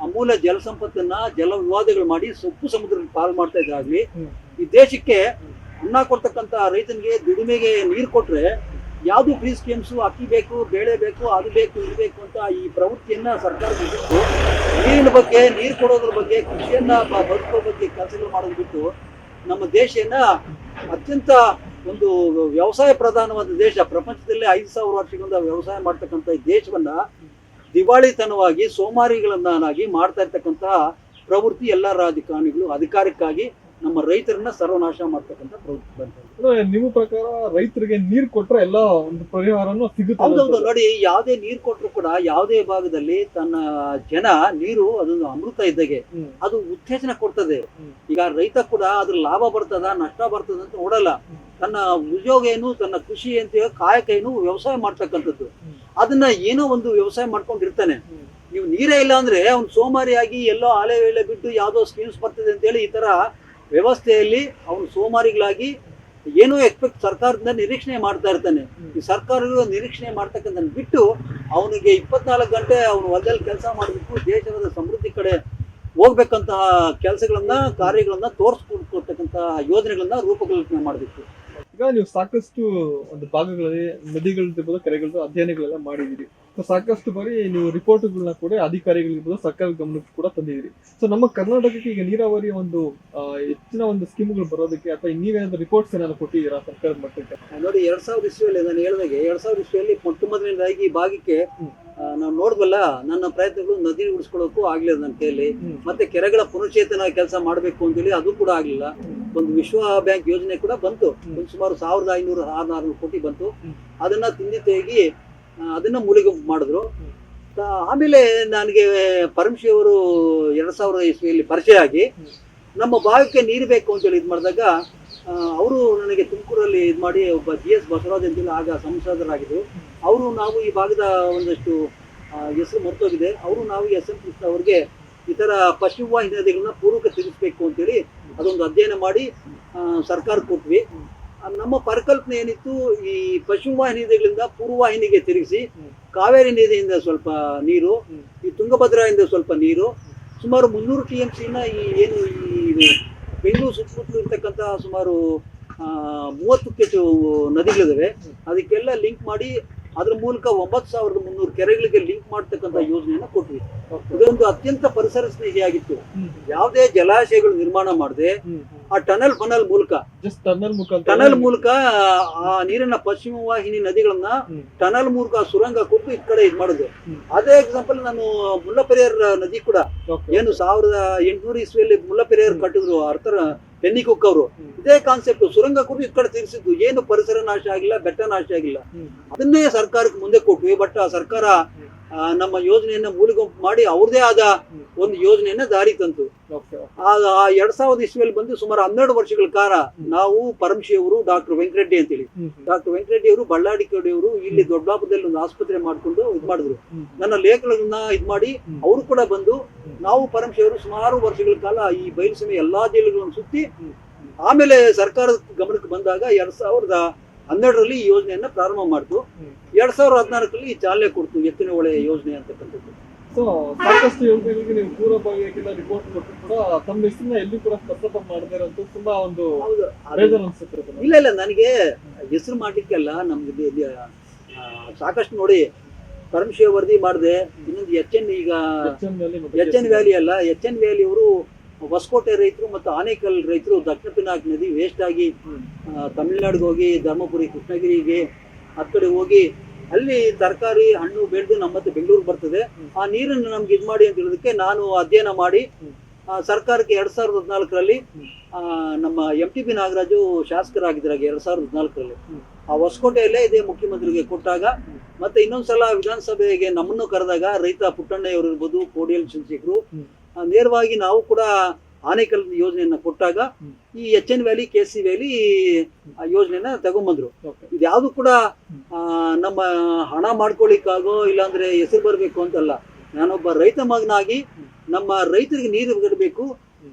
ಅಮೂಲ್ಯ ಜಲಸಂಪತ್ತನ್ನ ಜಲ ವಿವಾದಗಳು ಮಾಡಿ ಸೊಪ್ಪು ಸಮುದ್ರಕ್ಕೆ ಪಾಲು ಮಾಡ್ತಾ ಇದ್ದಾಗ್ಲಿ. ಈ ದೇಶಕ್ಕೆ ಅನ್ನ ಕೊಡ್ತಕ್ಕಂಥ ರೈತನಿಗೆ ದುಡಿಮೆಗೆ ನೀರು ಕೊಟ್ರೆ ಯಾವುದು ಫ್ರೀ ಸ್ಕೀಮ್ಸ್ ಅಕ್ಕಿ ಬೇಕು, ಬೇಳೆ ಬೇಕು, ಅದು ಬೇಕು, ಇದು ಅಂತ ಈ ಪ್ರವೃತ್ತಿಯನ್ನ ಸರ್ಕಾರ ಬಿಟ್ಟು ನೀರಿನ ಬಗ್ಗೆ, ನೀರು ಕೊಡೋದ್ರ ಬಗ್ಗೆ, ಕೃಷಿಯನ್ನ ಬದುಕೋ ಬಗ್ಗೆ ಕೆಲಸಗಳು ಮಾಡೋದು ಬಿಟ್ಟು ನಮ್ಮ ದೇಶನ ಅತ್ಯಂತ ಒಂದು ವ್ಯವಸಾಯ ಪ್ರಧಾನವಾದ ದೇಶ, ಪ್ರಪಂಚದಲ್ಲೇ ಐದು ಸಾವಿರ ವರ್ಷಗಳಿಂದ ವ್ಯವಸಾಯ ಮಾಡ್ತಕ್ಕಂಥ ಈ ದೇಶವನ್ನ ದಿವಾಳಿತನವಾಗಿ ಸೋಮಾರಿಗಳನ್ನಾಗಿ ಮಾಡ್ತಾ ಇರ್ತಕ್ಕಂತಹ ಪ್ರವೃತ್ತಿ ಎಲ್ಲ ರಾಜಕಾರಣಿಗಳು ಅಧಿಕಾರಕ್ಕಾಗಿ ನಮ್ಮ ರೈತರನ್ನ ಸರ್ವನಾಶ ಮಾಡ್ತಕ್ಕಂಥ ಪ್ರವೃತ್ತಿ ಬಂತು ನಿಮ್ಮ ಪ್ರಕಾರ ರೈತರಿಗೆ ನೀರು ಕೊಟ್ರೆ ಎಲ್ಲ ಒಂದು ಪರಿಹಾರನೂ ಸಿಗುತ್ತೆ ಹೌದೌದು. ನೋಡಿ ಯಾವುದೇ ನೀರು ಕೊಟ್ಟರು ಕೂಡ ಯಾವುದೇ ಭಾಗದಲ್ಲಿ ತನ್ನ ಜನ ನೀರು ಅದೊಂದು ಅಮೃತ ಇದ್ದಾಗೆ ಅದು ಉತ್ತೇಜನ ಕೊಡ್ತದೆ. ಈಗ ರೈತ ಕೂಡ ಅದ್ರ ಲಾಭ ಬರ್ತದ ನಷ್ಟ ಬರ್ತದ ಅಂತ ನೋಡಲ್ಲ ತನ್ನ ಉದ್ಯೋಗ ಏನು ತನ್ನ ಕೃಷಿ ಅಂತ ಕಾಯಕ ಏನು ವ್ಯವಸಾಯ ಮಾಡ್ತಕ್ಕಂಥದ್ದು. ಅದನ್ನ ಏನೋ ಒಂದು ವ್ಯವಸಾಯ ಮಾಡ್ಕೊಂಡಿರ್ತಾನೆ. ನೀವು ನೀರೇ ಇಲ್ಲ ಅಂದ್ರೆ ಅವ್ನು ಸೋಮಾರಿಯಾಗಿ ಎಲ್ಲೋ ಆಲೆ ವೇಳೆ ಬಿಟ್ಟು ಯಾವ್ದೋ ಸ್ಕೀಮ್ಸ್ ಬರ್ತದೆ ಅಂತ ಹೇಳಿ ಈ ತರ ವ್ಯವಸ್ಥೆಯಲ್ಲಿ ಅವನು ಸೋಮಾರಿಗಳಾಗಿ ಏನೋ ಎಕ್ಸ್ಪೆಕ್ಟ್ ಸರ್ಕಾರದಿಂದ ನಿರೀಕ್ಷಣೆ ಮಾಡ್ತಾ ಇರ್ತಾನೆ. ಈ ಸರ್ಕಾರಗಳು ನಿರೀಕ್ಷಣೆ ಮಾಡ್ತಕ್ಕಂಥ ಬಿಟ್ಟು ಅವನಿಗೆ ಇಪ್ಪತ್ನಾಲ್ಕು ಗಂಟೆ ಅವನು ಹೊಲದಲ್ಲಿ ಕೆಲಸ ಮಾಡಬೇಕು, ದೇಶದ ಸಮೃದ್ಧಿ ಕಡೆ ಹೋಗ್ಬೇಕಂತಹ ಕೆಲಸಗಳನ್ನ, ಕಾರ್ಯಗಳನ್ನ ತೋರಿಸ್ಕೊಡ್ಕೊಡ್ತಕ್ಕಂತಹ ಯೋಜನೆಗಳನ್ನ ರೂಪಕಲ್ಪನೆ ಮಾಡಬೇಕು. ನೀವು ಸಾಕಷ್ಟು ಒಂದು ಭಾಗಗಳಲ್ಲಿ ನದಿಗಳಿರ್ಬೋದು ಕೆರೆಗಳದ್ದು ಅಧ್ಯಯನಗಳೆಲ್ಲ ಮಾಡಿದಿರಿ ಸೊ ಸಾಕಷ್ಟು ಬಾರಿ ನೀವು ರಿಪೋರ್ಟ್ಗಳನ್ನ ಕೂಡ ಅಧಿಕಾರಿಗಳಿರ್ಬೋದು ಸರ್ಕಾರದ ಗಮನಕ್ಕೆ ಕೂಡ ತಂದಿದ್ದೀರಿ. ಸೊ ನಮ್ಮ ಕರ್ನಾಟಕಕ್ಕೆ ಈಗ ನೀರಾವರಿ ಒಂದು ಹೆಚ್ಚಿನ ಒಂದು ಸ್ಕೀಮ್ಗಳು ಬರೋದಕ್ಕೆ ಅಥವಾ ನೀವೇನಾದ್ರೂ ರಿಪೋರ್ಟ್ಸ್ ಏನಾದ್ರು ಕೊಟ್ಟಿದ್ದೀರಾ ಸರ್ಕಾರದ ಮಟ್ಟಕ್ಕೆ? ನೋಡಿ ಎರಡ್ ಸಾವಿರದ ಇಸ್ವಿಯಲ್ಲಿ ನಾನು ಹೇಳಿದಾಗೆ ಎರಡ್ ಸಾವಿರದ ಇಸ್ವಿಯಲ್ಲಿ ಮೊಟ್ಟ ಮೊದಲನೇದಾಗಿ ಭಾಗಕ್ಕೆ ನಾವು ನೋಡ್ಬಲ್ಲ ನನ್ನ ಪ್ರಯತ್ನಗಳು ನದಿ ಉಳಿಸ್ಕೊಳ್ಳೋಕ್ಕೂ ಆಗ್ಲಿಲ್ಲ ನನ್ನ ಕೈಯಲ್ಲಿ. ಮತ್ತೆ ಕೆರೆಗಳ ಪುನಶ್ಚೇತನ ಕೆಲಸ ಮಾಡಬೇಕು ಅಂತೇಳಿ ಅದು ಕೂಡ ಆಗ್ಲಿಲ್ಲ. ಒಂದು ವಿಶ್ವ ಬ್ಯಾಂಕ್ ಯೋಜನೆ ಕೂಡ ಬಂತು. ಸುಮಾರು ಸಾವಿರದ ಐನೂರು, ಆರ್ನೂರು ಕೋಟಿ ಬಂತು. ಅದನ್ನ ತಿಂದಿ ತೆಗಿ ಅದನ್ನ ಮೂಲಿಗೆ ಮಾಡಿದ್ರು. ಆಮೇಲೆ ನನಗೆ ಪರಮಶಿ ಅವರು ಎರಡ್ ಸಾವಿರದ ಇಸ್ವಿಯಲ್ಲಿ ಪರಿಚಯ ಆಗಿ, ನಮ್ಮ ಭಾಗಕ್ಕೆ ನೀರು ಬೇಕು ಅಂತೇಳಿ ಇದು ಮಾಡಿದಾಗ ಅವರು ನನಗೆ ತುಮಕೂರಲ್ಲಿ ಇದು ಮಾಡಿ ಒಬ್ಬ ಜಿ ಎಸ್ ಬಸವರಾಜ್ ಅಂತೇಳಿ ಆಗ ಸಂಸದರಾಗಿದ್ರು. ಅವರು ನಾವು ಈ ಭಾಗದ ಒಂದಷ್ಟು ಹೆಸರು ಮರ್ತೋಗಿದೆ ಅವರು ನಾವು ಎಸ್ ಎಂ ಕೃಷ್ಣ ಅವ್ರಿಗೆ ಥರ ಪಶ್ಚಿಮ ವಾಹಿನಿ ನದಿಗಳನ್ನ ಪೂರ್ವಕ್ಕೆ ತಿರುಗಿಸ್ಬೇಕು ಅಂತೇಳಿ ಅದೊಂದು ಅಧ್ಯಯನ ಮಾಡಿ ಸರ್ಕಾರ ಕೊಟ್ವಿ ನಮ್ಮ ಪರಿಕಲ್ಪನೆ ಏನಿತ್ತು, ಈ ಪಶ್ಚಿಮ ವಾಹಿನಿಗಳಿಂದ ನದಿಗಳಿಂದ ಪೂರ್ವ ವಾಹಿನಿಗೆ ತಿರುಗಿಸಿ, ಕಾವೇರಿ ನದಿಯಿಂದ ಸ್ವಲ್ಪ ನೀರು. ಈ ತುಂಗಭದ್ರಾಯಿಂದ ಸ್ವಲ್ಪ ನೀರು, ಸುಮಾರು ಮುನ್ನೂರು ಟಿ ಎಂ ಸಿನ ಈ ಏನು ಈ ಬೆಂಗಳೂರು ಸುತ್ತಮುತ್ತಲು ಇರ್ತಕ್ಕಂಥ ಸುಮಾರು ಮೂವತ್ತು ಕೆಜಿ ಹೆಚ್ಚು ನದಿಗಳಿದಾವೆ ಅದಕ್ಕೆಲ್ಲ ಲಿಂಕ್ ಮಾಡಿ ಅದ್ರ ಮೂಲಕ ಒಂಬತ್ತು ಸಾವಿರದ ಮುನ್ನೂರು ಕೆರೆಗಳಿಗೆ ಲಿಂಕ್ ಮಾಡ್ತಕ್ಕಂಥ ಯೋಜನೆಯನ್ನ ಕೊಟ್ವಿ. ಇದೊಂದು ಅತ್ಯಂತ ಪರಿಸರ ಸ್ನೇಹಿಯಾಗಿತ್ತು ಯಾವುದೇ ಜಲಾಶಯಗಳು ನಿರ್ಮಾಣ ಮಾಡದೆ ಆ ಟನಲ್ ಫನಲ್ ಮೂಲಕ ಟನಲ್ ಮೂಲಕ ಆ ನೀರಿನ ಪಶ್ಚಿಮ ವಾಹಿನಿ ನದಿಗಳನ್ನ. ಟನಲ್ ಮೂಲಕ ಸುರಂಗ ಕೊಟ್ಟು ಈ ಕಡೆ ಇದು ಮಾಡುದು ಅದೇ ಎಕ್ಸಾಂಪಲ್ ನಾನು ಮುಲ್ಲಪೆರಿಯರ್ ನದಿ ಕೂಡ ಏನು ಸಾವಿರದ ಎಂಟುನೂರು ಇಸ್ವಿಯಲ್ಲಿ ಮುಲ್ಲಪೆರಿಯರ್ ಕಟ್ಟಿದ್ರು ಅರ್ಥರ ಪೆನ್ನಿಕುಕ್ ಅವರು. ಇದೇ ಕಾನ್ಸೆಪ್ಟ್ ಸುರಂಗ ಕುರಿತು ಈ ಕಡೆ ತೀರಿಸಿದ್ದು ಏನು ಪರಿಸರ ನಾಶ ಆಗಿಲ್ಲ ಬೆಟ್ಟ ನಾಶ ಆಗಿಲ್ಲ. ಅದನ್ನೇ ಸರ್ಕಾರಕ್ಕೆ ಮುಂದೆ ಕೊಟ್ವಿ ಬಟ್ ಆ ಸರ್ಕಾರ ನಮ್ಮ ಯೋಜನೆಯನ್ನ ಮೂಲಗುಂಪು ಮಾಡಿ ಅವ್ರದೇ ಆದ ಒಂದು ಯೋಜನೆಯನ್ನ ದಾರಿ ತಂತು. ಆ ಎರಡ್ ಸಾವಿರದ ಇಸ್ವಿಯಲ್ಲಿ ಬಂದು ಸುಮಾರು ಹನ್ನೆರಡು ವರ್ಷಗಳ ಕಾಲ ನಾವು ಪರಮಶಿ ಅವರು ಡಾಕ್ಟರ್ ವೆಂಕಟರೆಡ್ಡಿ ಅಂತೇಳಿ. ಡಾಕ್ಟರ್ ವೆಂಕಟರೆಡ್ಡಿ ಅವರು ಬಳ್ಳಾರಿ ಅವರು ಇಲ್ಲಿ ದೊಡ್ಡಬಳ್ಳಾಪುರದಲ್ಲಿ ಒಂದು ಆಸ್ಪತ್ರೆ ಮಾಡ್ಕೊಂಡು ಇದು ಮಾಡಿದ್ರು. ನನ್ನ ಲೇಖನಗಳನ್ನ ಇದು ಮಾಡಿ. ಅವರು ಕೂಡ ಬಂದು ನಾವು ಪರಮಶಿ ಅವರು ಸುಮಾರು ವರ್ಷಗಳ ಕಾಲ ಈ ಬಯಲುಸೀಮೆ ಎಲ್ಲಾ ಜಿಲ್ಲೆಗಳನ್ನು ಸುತ್ತಿ ಆಮೇಲೆ ಸರ್ಕಾರದ ಗಮನಕ್ಕೆ ಬಂದಾಗ ಎರಡ್ ಸಾವಿರದ ಹನ್ನೆರಡರಲ್ಲಿ ಈ ಯೋಜನೆಯನ್ನ ಪ್ರಾರಂಭ ಮಾಡ್ತು. ಎರಡ್ ಸಾವಿರದ ಹದಿನಾಲ್ಕರಲ್ಲಿ ಈ ಚಾಲನೆ ಕೊಡ್ತು ಎತ್ತಿನ ಹೊಳೆ ಯೋಜನೆ ಅಂತಕ್ಕಂಥದ್ದು. ಸೊ ಸಾಕಷ್ಟು ಯೋಜನೆಗಳಿಗೆ ನೀವು ಪೂರ್ವಭಾವಿಯಾಗೆಲ್ಲ ರಿಪೋರ್ಟ್ ಕೊಟ್ಟು ಕೂಡ ತಮ್ಮ ಹೆಸರನ್ನ ಎಲ್ಲಿ ಕೂಡ ಪ್ರಸ್ತಾಪ ಮಾಡದೇ ಅಂತ ತುಂಬಾ ಒಂದು ಅದು- ಅನ್ಸುತ್ತೆ ಇಲ್ಲ ಇಲ್ಲ ನನಗೆ ಹೆಸರು ಮಾಡ್ಲಿಕ್ಕೆಲ್ಲ ನಮ್ಗೆ ಸಾಕಷ್ಟು ನೋಡಿ ಪರಮಶಿವ ವರದಿ ಮಾಡಿದೆ ಇನ್ನೊಂದು ಎಚ್ ಎನ್ ಈಗ ಎಚ್ ಎನ್ ವ್ಯಾಲಿ ಅಲ್ಲ ಎಚ್ ಎನ್ ವ್ಯಾಲಿ ಅವರು ಹೊಸಕೋಟೆ ರೈತರು ಮತ್ತು ಆನೇಕಲ್ ರೈತರು ದಕ್ಷಿಣ ಪಿನಾಕ್ ನದಿ ವೇಸ್ಟ್ ಆಗಿ ತಮಿಳ್ನಾಡಿಗೆ ಹೋಗಿ ಧರ್ಮಪುರಿ ಕೃಷ್ಣಗಿರಿಗೆ ಆ ಕಡೆ ಹೋಗಿ ಅಲ್ಲಿ ತರಕಾರಿ ಹಣ್ಣು ಬೆಳೆದು ನಮ್ಮ ಮತ್ತೆ ಬೆಂಗಳೂರು ಬರ್ತದೆ ಆ ನೀರನ್ನು ನಮ್ಗೆ ಇದು ಮಾಡಿ ಅಂತ ಹೇಳೋದಕ್ಕೆ ನಾನು ಅಧ್ಯಯನ ಮಾಡಿ ಸರ್ಕಾರಕ್ಕೆ ಎರಡ್ ಸಾವಿರದ ಹದಿನಾಲ್ಕರಲ್ಲಿ. ನಮ್ಮ ಎಂ ಟಿ ಪಿ ನಾಗರಾಜು ಶಾಸಕರಾಗಿದ್ದಾಗ ಎರಡ್ ಸಾವಿರದ ಹದಿನಾಲ್ಕರಲ್ಲಿ ಆ ಹೊಸಕೋಟೆಯಲ್ಲೇ ಇದೇ ಮುಖ್ಯಮಂತ್ರಿಗೆ ಕೊಟ್ಟಾಗ ಮತ್ತೆ ಇನ್ನೊಂದ್ಸಲ ವಿಧಾನಸಭೆಗೆ ನಮ್ಮನ್ನು ಕರೆದಾಗ ರೈತ ಪುಟ್ಟಣ್ಣಯ್ಯವರು ಇರ್ಬೋದು ಕೋಡಿಯಲ್. ಆ, ನೇರವಾಗಿ ನಾವು ಕೂಡ ಆನೇಕಲ್ ಯೋಜನೆಯನ್ನ ಕೊಟ್ಟಾಗ ಈ H N valley K C valley ಆ ಯೋಜನೆನ ತಗೊಂಬಂದ್ರು. ಇದು ಇದ್ಯಾವುದು ಕೂಡ ನಮ್ಮ ಹಣ ಮಾಡ್ಕೊಳಿಕ್ಕಾಗೋ ಇಲ್ಲಾಂದ್ರೆ ಹೆಸರು ಬರಬೇಕು ಅಂತಲ್ಲ. ನಾನೊಬ್ಬ ರೈತ ಮಗನಾಗಿ ನಮ್ಮ ರೈತರಿಗೆ ನೀರು ಬಿಡಬೇಕು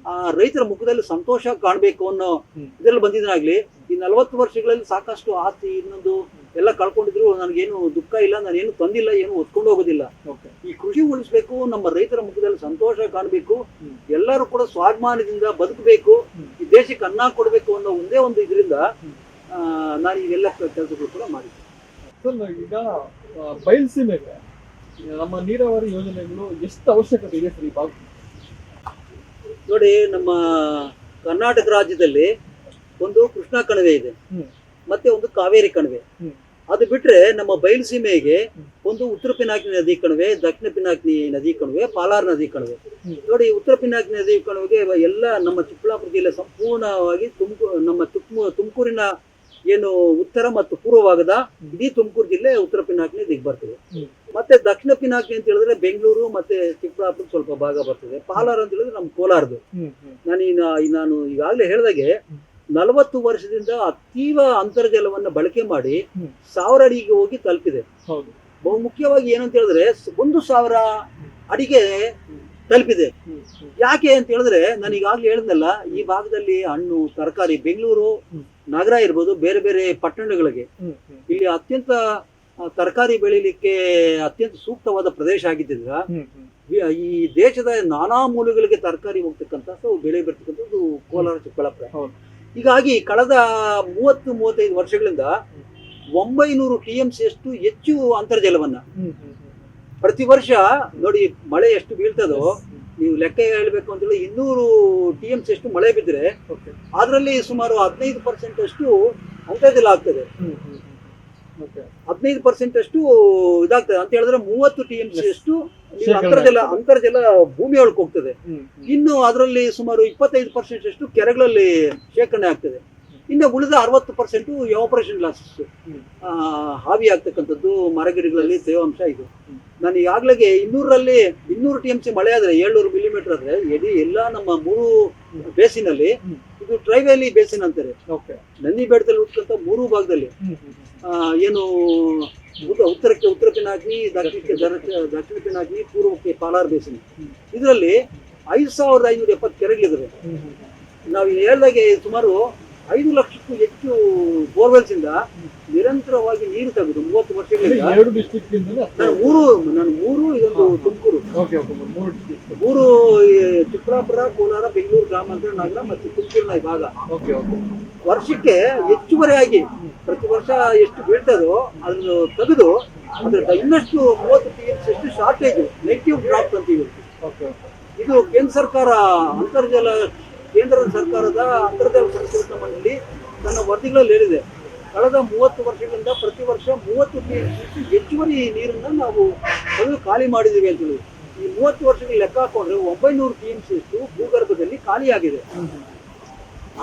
ಆ ರೈತರ ಮುಖದಲ್ಲಿ ಸಂತೋಷ ಕಾಣಬೇಕು ಅನ್ನೋ ಇದರಲ್ಲಿ ಇದ್ರಲ್ಲಿ ಬಂದಿದ್ದಾಗ್ಲಿ ಈ ನಲವತ್ತು ವರ್ಷಗಳಲ್ಲಿ ಸಾಕಷ್ಟು ಆಸ್ತಿ ಇನ್ನೊಂದು ಎಲ್ಲ ಕಳ್ಕೊಂಡಿದ್ರು ನನಗೇನು ದುಃಖ ಇಲ್ಲ ನಾನೇನು ತಂದಿಲ್ಲ ಏನು ಹೊತ್ಕೊಂಡು ಹೋಗೋದಿಲ್ಲ. ಓಕೆ ಈ ಕೃಷಿ ಉಳಿಸ್ಬೇಕು ನಮ್ಮ ರೈತರ ಮುಖದಲ್ಲಿ ಸಂತೋಷ ಕಾಣಬೇಕು ಎಲ್ಲರೂ ಕೂಡ ಸ್ವಾಭಿಮಾನದಿಂದ ಬದುಕಬೇಕು ಈ ದೇಶಕ್ಕೆ ಅನ್ನ ಕೊಡಬೇಕು ಅನ್ನೋ ಒಂದೇ ಒಂದು ಇದರಿಂದ. ನಾನು ಇವೆಲ್ಲ ಕೆಲಸಗಳು ಕೂಡ ಮಾಡಿದ್ದೆ. ಈಗ ಬಯಲ್ಸೀಮೆಗೆ ನಮ್ಮ ನೀರಾವರಿ ಯೋಜನೆಗಳು ಎಷ್ಟು ಅವಶ್ಯಕತೆ ಇದೆ ಸರ್ ಈ ಭಾಗ ನೋಡಿ ನಮ್ಮ ಕರ್ನಾಟಕ ರಾಜ್ಯದಲ್ಲಿ ಒಂದು ಕೃಷ್ಣಾ ಕಣಿವೆ ಇದೆ. ಮತ್ತೆ ಒಂದು ಕಾವೇರಿ ಕಣಿವೆ. ಅದು ಬಿಟ್ರೆ ನಮ್ಮ ಬಯಲುಸೀಮೆಗೆ. ಒಂದು ಉತ್ತರ ಪಿನಾಕಿನಿ ನದಿ ಕಣಿವೆ ದಕ್ಷಿಣ ಪಿನಾಕಿನಿ ನದಿ ಕಣಿವೆ ಪಾಲಾರ್ ನದಿ ಕಣಿವೆ. ನೋಡಿ ಉತ್ತರ ಪಿನಾಕಿನಿ ನದಿ ಕಣಿವೆಗೆ ಎಲ್ಲ ನಮ್ಮ ಚಿಕ್ಕಬಳ್ಳಾಪುರ ಜಿಲ್ಲೆ ಸಂಪೂರ್ಣವಾಗಿ ತುಮಕೂ ನಮ್ಮ ತುಮ್ ತುಮಕೂರಿನ ಏನು ಉತ್ತರ ಮತ್ತು ಪೂರ್ವ ಭಾಗದ ಇಡೀ ತುಮಕೂರು ಜಿಲ್ಲೆ ಉತ್ತರ ಪಿನಾಕಿನಿ ದಿಗ್ ಬರ್ತದೆ. ಮತ್ತೆ ದಕ್ಷಿಣ ಪಿನಾಕಿನಿ ಅಂತ ಹೇಳಿದ್ರೆ ಬೆಂಗಳೂರು ಮತ್ತೆ ಚಿಕ್ಕಬಳ್ಳಾಪುರ ಸ್ವಲ್ಪ ಭಾಗ ಬರ್ತದೆ. ಪಾಲಾರ್ ಅಂತ ಹೇಳಿದ್ರೆ ನಮ್ಮ ಕೋಲಾರದು ನಾನು ನಾನು ಈಗಾಗಲೇ ಹೇಳಿದಾಗೆ ನಲವತ್ತು ವರ್ಷದಿಂದ ಅತೀವ ಅಂತರ್ಜಲವನ್ನು ಬಳಕೆ ಮಾಡಿ. ಸಾವಿರ ಅಡಿಗೆ ಹೋಗಿ ತಲುಪಿದೆ. ಹೌದು. ಬಹು ಮುಖ್ಯವಾಗಿ ಏನಂತ ಹೇಳಿದ್ರೆ ಒಂದು ಸಾವಿರ ಅಡಿಗೆ ತಲುಪಿದೆ. ಯಾಕೆ ಅಂತ ಹೇಳಿದ್ರೆ ನಾನು ಈಗಾಗಲೇ ಹೇಳಿದ್ನಲ್ಲ ಈ ಭಾಗದಲ್ಲಿ ಹಣ್ಣು ತರಕಾರಿ ಬೆಂಗಳೂರು ನಗರ ಇರ್ಬೋದು ಬೇರೆ ಬೇರೆ ಪಟ್ಟಣಗಳಿಗೆ. ಇಲ್ಲಿ ಅತ್ಯಂತ ತರಕಾರಿ ಬೆಳಿಲಿಕ್ಕೆ ಅತ್ಯಂತ ಸೂಕ್ತವಾದ ಪ್ರದೇಶ ಆಗಿದ್ದರಿಂದ ಈ ದೇಶದ ನಾನಾ ಮೂಲಗಳಿಗೆ ತರಕಾರಿ ಹೋಗ್ತಕ್ಕಂಥ ಬೆಳೆ ಬರ್ತಕ್ಕಂಥದ್ದು ಕೋಲಾರ ಚಿಕ್ಕಬಳ್ಳಾಪುರ. ಹೀಗಾಗಿ ಕಳೆದ ಮೂವತ್ತು ಮೂವತ್ತೈದು ವರ್ಷಗಳಿಂದ ಒಂಬೈನೂರು ಟಿ ಎಂ ಸಿ ಅಷ್ಟು ಹೆಚ್ಚು ಅಂತರ್ಜಲವನ್ನ. ಪ್ರತಿ ವರ್ಷ ನೋಡಿ ಮಳೆ ಎಷ್ಟು ಬೀಳ್ತದೋ ನೀವು ಲೆಕ್ಕ ಹೇಳ್ಬೇಕು ಅಂತೇಳಿ ಇನ್ನೂರು ಟಿ ಎಂ ಸಿ ಅಷ್ಟು ಮಳೆ ಬಿದ್ದರೆ ಅದರಲ್ಲಿ ಸುಮಾರು ಹದಿನೈದು ಪರ್ಸೆಂಟ್ ಅಷ್ಟು ಅಂತರ್ಜಲ ಆಗ್ತದೆ. ಹದಿನೈದು ಪರ್ಸೆಂಟ್ ಅಷ್ಟು ಇದಾಗ್ತದೆ. ಅಂತ ಹೇಳಿದ್ರೆ ಮೂವತ್ತು ಟಿ ಎಂ ಸಿ ಅಷ್ಟು ಅಂತರ್ಜಲ ಅಂತರ್ಜಲ ಭೂಮಿ ಒಳಗೆ ಹೋಗ್ತದೆ. ಇನ್ನು ಅದರಲ್ಲಿ ಸುಮಾರು ಇಪ್ಪತ್ತೈದು ಪರ್ಸೆಂಟ್ ಅಷ್ಟು ಕೆರೆಗಳಲ್ಲಿ ಶೇಖರಣೆ ಆಗ್ತದೆ. ಇನ್ನು ಉಳಿದ ಅರವತ್ತು ಪರ್ಸೆಂಟ್ ಆಪರೇಷನ್ ಲಾಸಸ್. ಹಾವಿ ಆಗ್ತಕ್ಕಂಥದ್ದು ಮರಗಿಡಗಳಲ್ಲಿ ತೇವಾಂಶ ಇದು. ನಾನು ಈಗಾಗಲೇ ಇನ್ನೂರಲ್ಲಿ ಇನ್ನೂರು ಟಿ ಎಂ ಸಿ ಮಳೆ ಆದ್ರೆ ಏಳ್ನೂರು ಮಿಲಿಮೀಟರ್ ಆದ್ರೆ ಎಡಿ ಎಲ್ಲ ನಮ್ಮ ಮೂರು ಬೇಸಿನಲ್ಲಿ ಅಲ್ಲಿ ಇದು ಟ್ರೈವೇಲಿ ಬೇಸಿನ್ ಅಂತಾರೆ. ನಂದಿ ಬೆಟ್ಟದಲ್ಲಿ ಹುಟ್ಟಂತ ಮೂರು ಭಾಗದಲ್ಲಿ. ಏನು ಉತ್ತರಕ್ಕೆ ಉತ್ತರ ಪಿನಾಕಿ ದಕ್ಷಿಣಕ್ಕೆ ದಕ್ಷಿಣ ಪಿನಾಕಿ ಪೂರ್ವಕ್ಕೆ ಪಾಲಾರ್ ಬೇಸಿನ. ಇದರಲ್ಲಿ ಐದು ಸಾವಿರದ ಐನೂರ ಎಪ್ಪತ್ತು ಕೆರೆಗಳಿದ್ದಾವೆ ನಾವು ಹೇಳ್ದಾಗೆ ಸುಮಾರು ಐದು ಲಕ್ಷಕ್ಕೂ ಹೆಚ್ಚು ಬೋರ್ವೆಲ್ಸ್ ಇಂದ ನಿರಂತರವಾಗಿ ನೀರು ತೆಗೆದು ಮೂವತ್ತು ವರ್ಷಗಳಿಂದ ಎರಡು ಇಂದಲೇ ನಾನು ಮೂರು ನಾನು ಮೂರು ಇದೊಂದು ತುಮಕೂರು. ಮೂರು ಚಿಕ್ಕಬಳ್ಳಾಪುರ ಕೋಲಾರ ಬೆಂಗಳೂರು ಗ್ರಾಮಾಂತರ ನಗರ ಮತ್ತು ತುಮಕೂರಿನ ಈ ಭಾಗ. ವರ್ಷಕ್ಕೆ ಹೆಚ್ಚುವರಿಯಾಗಿ ಪ್ರತಿ ವರ್ಷ ಎಷ್ಟು ಬೀಳ್ತದೋ ಅದನ್ನು ತೆಗೆದು ಅದ್ರ ಇನ್ನಷ್ಟು ಮೂವತ್ತು ಟಿ ಎಚ್ ಎಷ್ಟು ಶಾರ್ಟೇಜ್ ನೆಗೆಟಿವ್ ಡ್ರಾಪ್ ಅಂತ ಓಕೆ. ಇದು ಕೇಂದ್ರ ಸರ್ಕಾರ ಅಂತರ್ಜಲ ಕೇಂದ್ರ ಸರ್ಕಾರದ ಅಂತರ್ಜಲ ಸಂಶೋಧನಾ ಮಂಡಳಿ ತನ್ನ ವರದಿಗಳಲ್ಲಿ ಹೇಳಿದೆ. ಕಳೆದ ಮೂವತ್ತು ವರ್ಷಗಳಿಂದ ಪ್ರತಿ ವರ್ಷ ಮೂವತ್ತು ಹೆಚ್ಚುವರಿ ನೀರನ್ನ ನಾವು ಮೊದಲು ಖಾಲಿ ಮಾಡಿದ್ದೀವಿ ಅಂತ ಹೇಳಿ. ಈ ಮೂವತ್ತು ವರ್ಷಗಳ ಲೆಕ್ಕ ಹಾಕೊಂಡ್ರೆ ಒಂಬೈನೂರು ಟಿ ಎಂ ಸಿ ಅಷ್ಟು ಭೂಗರ್ಭದಲ್ಲಿ ಖಾಲಿಯಾಗಿದೆ.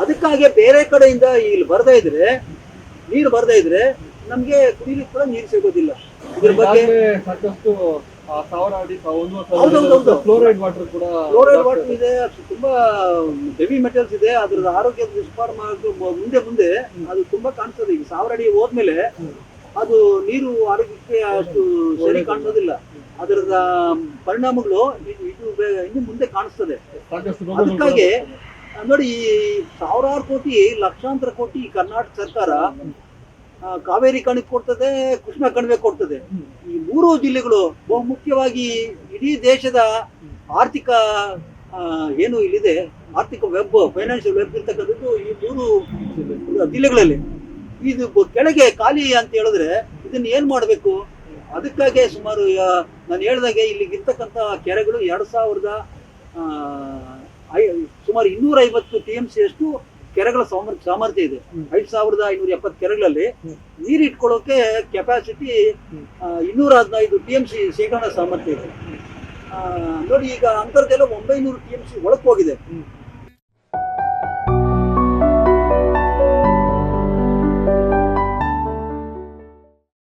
ಅದಕ್ಕಾಗಿ ಬೇರೆ ಕಡೆಯಿಂದ ಇಲ್ಲಿ ಬರ್ತಾ ಇದ್ರೆ, ನೀರು ಬರ್ತಾ ಇದ್ರೆ ನಮ್ಗೆ ಕುಡಿಲಿಕ್ಕೆ ಕೂಡ ನೀರು ಸಿಗೋದಿಲ್ಲ. ಇದ್ರ ಬಗ್ಗೆ ಸಾಕಷ್ಟು ಸಾವಿರ ಅಡಿ ಒಂದು ಫ್ಲೋರೈಡ್ ವಾಟರ್ ಕೂಡ ಫ್ಲೋರೈಡ್ ವಾಟರ್ ಇದೆ ಅದು ತುಂಬಾ ಹೆವಿ ಮೆಟಲ್ಸ್ ಇದೆ ಅದ್ರದ್ದು ಆರೋಗ್ಯದ ದುಷ್ಪರಿಣಾಮ ಮುಂದೆ ಮುಂದೆ ಅದು ತುಂಬಾ ಕಾಣಿಸ್ತದೆ ಈಗ ಸಾವಿರ ಅಡಿ ಹೋದ್ಮೇಲೆ ಅದು ನೀರು ಆರೋಗ್ಯಕ್ಕೆ ಅಷ್ಟು ಸರಿ ಕಾಣಿಸೋದಿಲ್ಲ ಅದರದ ಪರಿಣಾಮಗಳು ಇದು ಇನ್ನು ಮುಂದೆ ಕಾಣಿಸ್ತದೆ. ಅದಕ್ಕಾಗಿ ನೋಡಿ ಈ ಸಾವಿರಾರು ಕೋಟಿ ಲಕ್ಷಾಂತರ ಕೋಟಿ ಕರ್ನಾಟಕ ಸರ್ಕಾರ ಕಾವೇರಿ ಕಣಿವೆ ಕೊಡ್ತದೆ, ಕೃಷ್ಣ ಕಣಿವೆ ಕೊಡ್ತದೆ. ಈ ಮೂರು ಜಿಲ್ಲೆಗಳು ಬಹು ಮುಖ್ಯವಾಗಿ ಇಡೀ ದೇಶದ ಆರ್ಥಿಕ ಏನು ಇಲ್ಲಿದೆ, ಆರ್ಥಿಕ ವೆಬ್ ಫೈನಾನ್ಷಿಯಲ್ ವೆಬ್ ಇರ್ತಕ್ಕಂಥದ್ದು ಈ ಮೂರು ಜಿಲ್ಲೆಗಳಲ್ಲಿ. ಇದು ಕೆಳಗೆ ಖಾಲಿ ಅಂತ ಹೇಳಿದ್ರೆ ಇದನ್ನ ಏನ್ ಮಾಡಬೇಕು? ಅದಕ್ಕಾಗಿ ಸುಮಾರು ನಾನು ಹೇಳ್ದಾಗೆ ಇಲ್ಲಿ ಇರ್ತಕ್ಕಂಥ ಕೆರೆಗಳು ಎರಡ್ ಸಾವಿರದ ಸುಮಾರು ಇನ್ನೂರ ಐವತ್ತು ಟಿ ಎಂ ಸಿ ಅಷ್ಟು ಕೆರೆಗಳ ಸಾಮರ್ ಸಾಮರ್ಥ್ಯ ಇದೆ. ಐದ್ ಸಾವಿರದ ಐನೂರ ಎಪ್ಪತ್ತು ಕೆರೆಗಳಲ್ಲಿ ನೀರ್ ಇಟ್ಕೊಳ್ಳೋಕೆ ಕೆಪಾಸಿಟಿ. ಇನ್ನೂರ ಹದಿನೈದು ಟಿ ಎಂ ಸಿ ಶೇಖರಣಾ ಸಾಮರ್ಥ್ಯ ಇದೆ. ಆ, ನೋಡಿ ಈಗ ಅಂತರ್ಜಲ ಒಂಬೈನೂರು ಟಿ ಎಂ ಸಿ ಒಳಕ್ ಹೋಗಿದೆ.